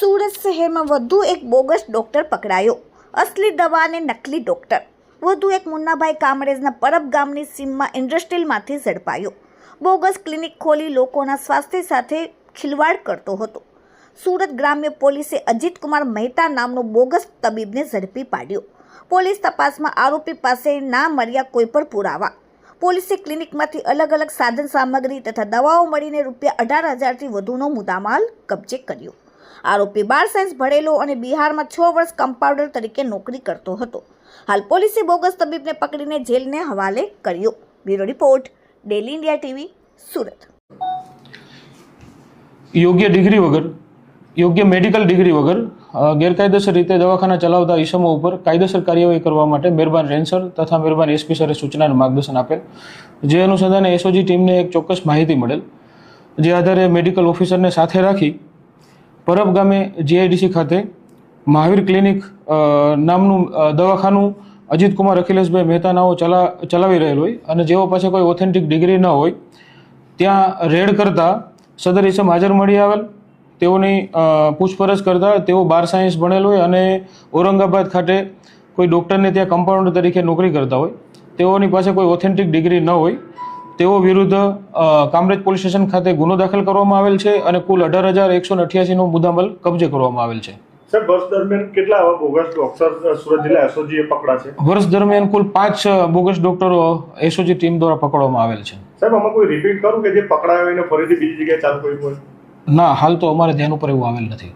સુરત શહેરમાં વધુ એક બોગસ ડોક્ટર પકડાયો. અસલી દવા અને નકલી ડોક્ટર. વધુ એક મુન્નાભાઈ કામરેજના પરબ ગામની સીમમાં ઇન્ડસ્ટ્રીલમાંથી ઝડપાયો. બોગસ ક્લિનિક ખોલી લોકોના સ્વાસ્થ્ય સાથે ખિલવાડ કરતો હતો. સુરત ગ્રામ્ય પોલીસે અજીતકુમાર મહેતા નામનો બોગસ તબીબને ઝડપી પાડ્યો. પોલીસ તપાસમાં આરોપી પાસે ના મળ્યા કોઈ પણ પુરાવા. પોલીસે ક્લિનિકમાંથી અલગ અલગ સાધન સામગ્રી તથા દવાઓ મળીને રૂપિયા અઢાર હજારથી વધુનો મુદ્દામાલ કબજે કર્યો. આરોપી બાર સાયન્સ ભણેલો અને બિહારમાં છ વર્ષ કમ્પાઉન્ડર તરીકે નોકરી કરતો હતો. હાલ પોલીસે બોગસ તબીબને પકડીને જેલને હવાલે કર્યો. Bureau report, daily India TV, Surat. યોગ્ય ડિગ્રી વગર, યોગ્ય મેડિકલ ડિગ્રી વગર ગેરકાયદેસર રીતે દવાખાના ચલાવતા ઈસમો ઉપર કાયદેસર કાર્યવાહી કરવા માટે મહેરબાન રેન્સર તથા મહેરબાન એસપી સરે સૂચના માર્ગદર્શન આપેલ. જે અનુસંધાને એસઓજી ટીમને એક ચોક્કસ માહિતી મળેલ, જે આધારે મેડિકલ ઓફિસરને સાથે રાખી પરબ ગામે જીઆઈડીસી ખાતે મહાવીર ક્લિનિક નામનું દવાખાનું અજીતકુમાર અખિલેશભાઈ મહેતાનાઓ ચલા, ચલાવી રહેલ હોય અને જેઓ પાસે કોઈ ઓથેન્ટિક ડિગ્રી ન હોય, ત્યાં રેડ કરતા સદર ઇસમ હાજર મળી આવેલ. તેઓની પૂછપરછ કરતા તેઓ બાર સાયન્સ ભણેલ હોય અને ઔરંગાબાદ ખાતે કોઈ ડૉક્ટરને ત્યાં કમ્પાઉન્ડર તરીકે નોકરી કરતા હોય. તેઓની પાસે કોઈ ઓથેન્ટિક ડિગ્રી ન હોય. તેઓ વિરુદ્ધ કામરેજ પોલીસ સ્ટેશન ખાતે ગુનો દાખલ કરવામાં આવેલ છે અને કુલ અઢાર હજાર એકસો અઠ્યાસીનો મુદ્દામલ કબજે કરવામાં આવેલ છે. સાહેબ વર્ષ દરમિયાન કેટલા આવા બોગસ ડોક્ટર સુરત જિલ્લા એસઓજીએ પકડા છે? વર્ષ દરમિયાન કુલ પાંચ બોગસ ડોક્ટરો એસઓજી ટીમ દ્વારા પકડવામાં આવેલ છે. સાહેબ આમાં કોઈ રિપીટ કરું કે જે પકડાયો એને ફરીથી બીજી જગ્યાએ ચાલુ કર્યું હોય? ના હાલ તો અમારે ધ્યાન ઉપર એવું આવેલ નથી.